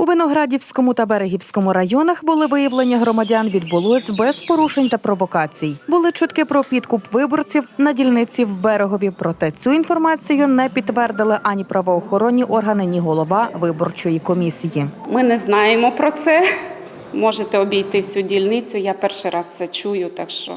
У Виноградівському та Берегівському районах були виявлення громадян відбулось без порушень та провокацій. Були чутки про підкуп виборців на дільниці в Берегові. Проте цю інформацію не підтвердили ані правоохоронні органи, ні голова виборчої комісії. Ми не знаємо про це. Можете обійти всю дільницю. Я перший раз це чую, так що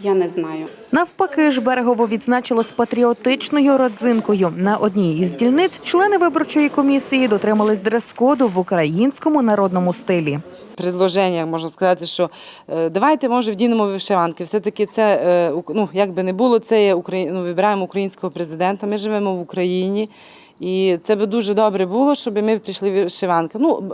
я не знаю. Навпаки, ж Берегово відзначилось патріотичною родзинкою. На одній із дільниць члени виборчої комісії дотримались дрес-коду в українському народному стилі. предложення, можна сказати, що е, давайте, може, вдінемо вишиванки. Все-таки це, е, ну, як би не було, це є ну, вибираємо українського президента, ми живемо в Україні. І це би дуже добре було, щоб ми прийшли в вишиванки. Ну,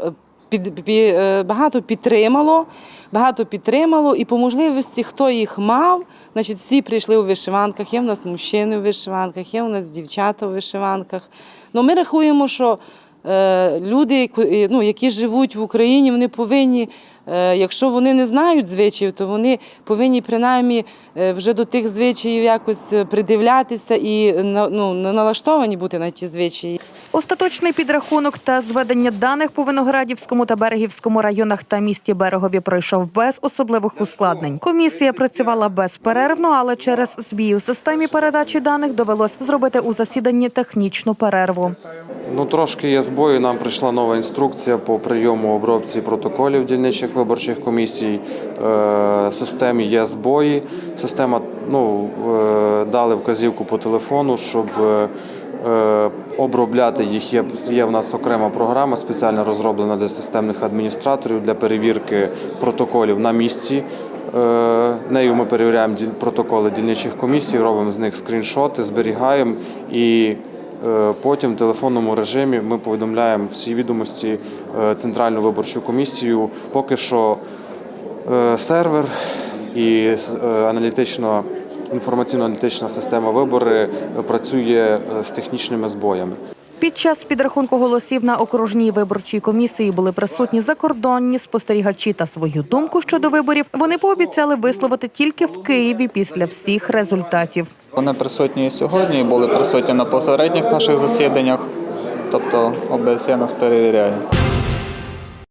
б- під, е, багато підтримало, багато підтримало, і по можливості, хто їх мав, значить, всі прийшли у вишиванках. Є в нас мужчини у вишиванках, є у нас дівчата у вишиванках. Ну, ми рахуємо, що е, люди, ну, які живуть в Україні, вони повинні, е, якщо вони не знають звичаїв, то вони повинні принаймні вже до тих звичаїв якось придивлятися і ну, налаштовані бути на ті звичаї. Остаточний підрахунок та зведення даних по Виноградівському та Берегівському районах та місті Берегові пройшов без особливих ускладнень. Комісія працювала безперервно, але через збій у системі передачі даних довелось зробити у засіданні технічну перерву. Ну, трошки є збої. Нам прийшла нова інструкція по прийому обробці протоколів дільничних виборчих комісій. Е, Системі є збої. Система ну, е, дали вказівку по телефону, щоб е, обробляти їх. Є, є в нас окрема програма, спеціально розроблена для системних адміністраторів для перевірки протоколів на місці. Нею ми перевіряємо протоколи дільничих комісій, робимо з них скріншоти, зберігаємо і Потім в телефонному режимі ми повідомляємо всі відомості е, Центральну виборчу комісію. Поки що е, сервер і е, аналітично інформаційно-аналітична система вибори працює е, з технічними збоями. Під час підрахунку голосів на окружній виборчій комісії були присутні закордонні спостерігачі та свою думку щодо виборів. Вони пообіцяли висловити тільки в Києві після всіх результатів. Вони присутні і сьогодні, і були присутні на попередніх наших засіданнях. Тобто ОБСЄ нас перевіряє.